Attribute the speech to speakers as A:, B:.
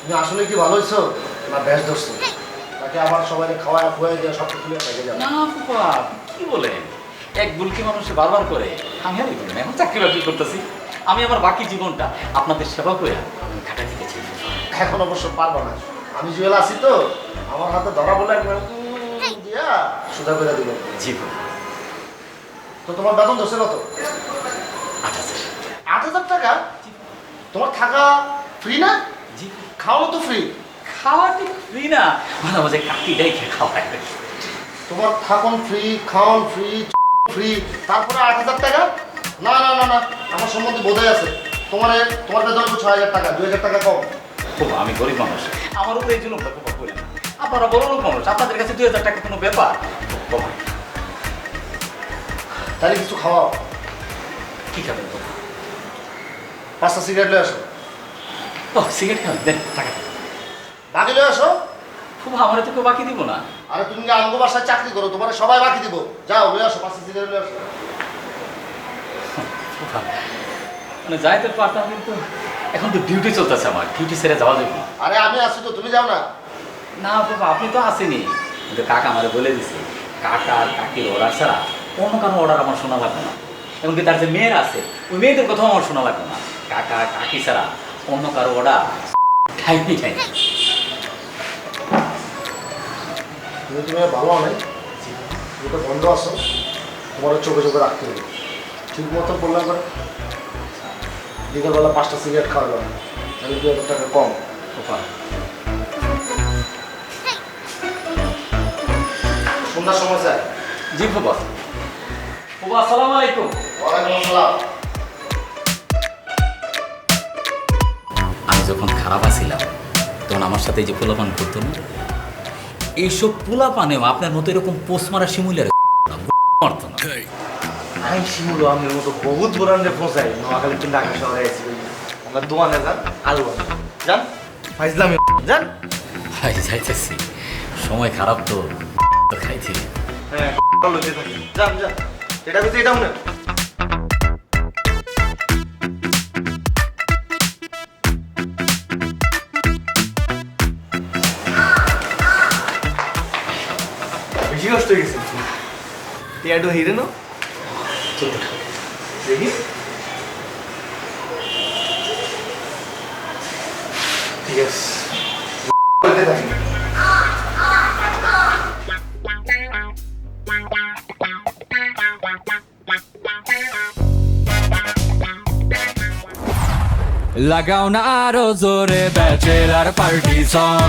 A: তুমি আসলে কি ভালো হয়েছো না ব্যাস ধরছো। তাকে আবার সবাই খাওয়া খুয়াই দিয়ে সব কিছু থেকে যাবে
B: না ফুপা কি বলেন? এক ভুলকি মানুষে বারবার করে আমি আর না, এখন চাকরি বাকরি করতেছি। আমি আমার বাকি জীবনটা আপনাদের সেবা করে আমি কাটাতে গেছি
A: এখন অবশ্য পারব না। আমি জুয়েল আছি তো আমার হাতে ধরা বলে একবার দিয়া সুদা করে দিল
B: জি
A: তো তোমার বেতন ধরছে কত?
B: আট হাজার।
A: আট হাজার টাকা? তোমার থাকা ফ্রি না?
B: জি।
A: খাওয়ানো তো ফ্রি
B: খাওয়া ঠিক ফ্রি না। মাঝে মাঝে কাকিটাই খেয়ে খাওয়ায়।
A: তোমার থাকুন ফ্রি খাওয়ান ফ্রি ফ্রি তারপরে আট হাজার টাকা? না না না না। আমার সম্বন্ধে বোধই আছে। তোমার তোমার বেতন ছয় হাজার টাকা। দুই হাজার টাকা কম।
B: ফুপা আমি গরিব মানুষ। আমার উপরে এই জুলুমটা ফুপা করি না আপনারা বড় লোক মানুষ। আপনাদের কাছে দুই হাজার টাকা কোনো ব্যাপার?
A: তাহলে কিছু খাওয়াও।
B: কি খাবেন?
A: পাঁচটা সিগারেট নিয়ে আসো।
B: ও সিগারেট খাবেন দেন টাকা
A: বাকি নিয়ে আসো।
B: ফুপা আমার তো কেউ বাকি দিব না।
A: আরে তুমি কি আমগো বাসায় চাকরি করো? তোমার সবাই বাকি দিব। যাও নিয়ে আসো পাঁচটা সিগারেট নিয়ে আসো।
B: মানে যাইতে পারতাম কিন্তু এখন তো ডিউটি চলতেছে আমার। ডিউটি ছেড়ে যাওয়া যাবে না।
A: আরে আমি আছি তো তুমি যাও না।
B: না বাবা আপনি তো আসেনি কিন্তু কাকা আমারে বলে দিছে কাকা আর কাকির অর্ডার ছাড়া অন্য কারও অর্ডার আমার শোনা লাগবে না। এমনকি তার যে মেয়ের আছে ওই মেয়েদের কথাও আমার শোনা লাগবে না। কাকা কাকি ছাড়া অন্য কারও অর্ডার ঠাইনি ঠাই
A: তুমি ভালো অনেক বন্ধ আছো তোমার চোখে চোখে রাখতে হবে। ঠিক মতো বললাম করে বিকেলবেলা পাঁচটা সিগারেট খাওয়া যাবে তাহলে দু হাজার টাকা কম সন্ধ্যার সময় চাই
B: জি ফুপা ফুপা আসসালামু আলাইকুম।
A: ওয়ালাইকুম আসসালাম।
B: যখন খারাপ আছিলাম তখন আমার সাথে যে পোলাপান করতো না এইসব পোলাপানেও আপনার মতো এরকম পোস্ট মারা শিমুলের মারতো না।
C: আমি শিমুলো আমি মতো বহুত ব্রান্ডে পৌঁছাই নোয়াখালী কিন্তু ঢাকা শহরে আছি আমরা দোয়ানে যান আলু যান। ফাইজলামি। যান।
B: ভাই যাইতেছি। সময় খারাপ তো খাইছি।
C: হ্যাঁ থাকি। যান যান। এটা কিন্তু এটাও না কষ্ট হয়ে গেছে। টিয়াডো হিরে না দেখি। ঠিক আছে।
D: লাগাও না আরও জোরে ব্যাচেলার পার্টি সং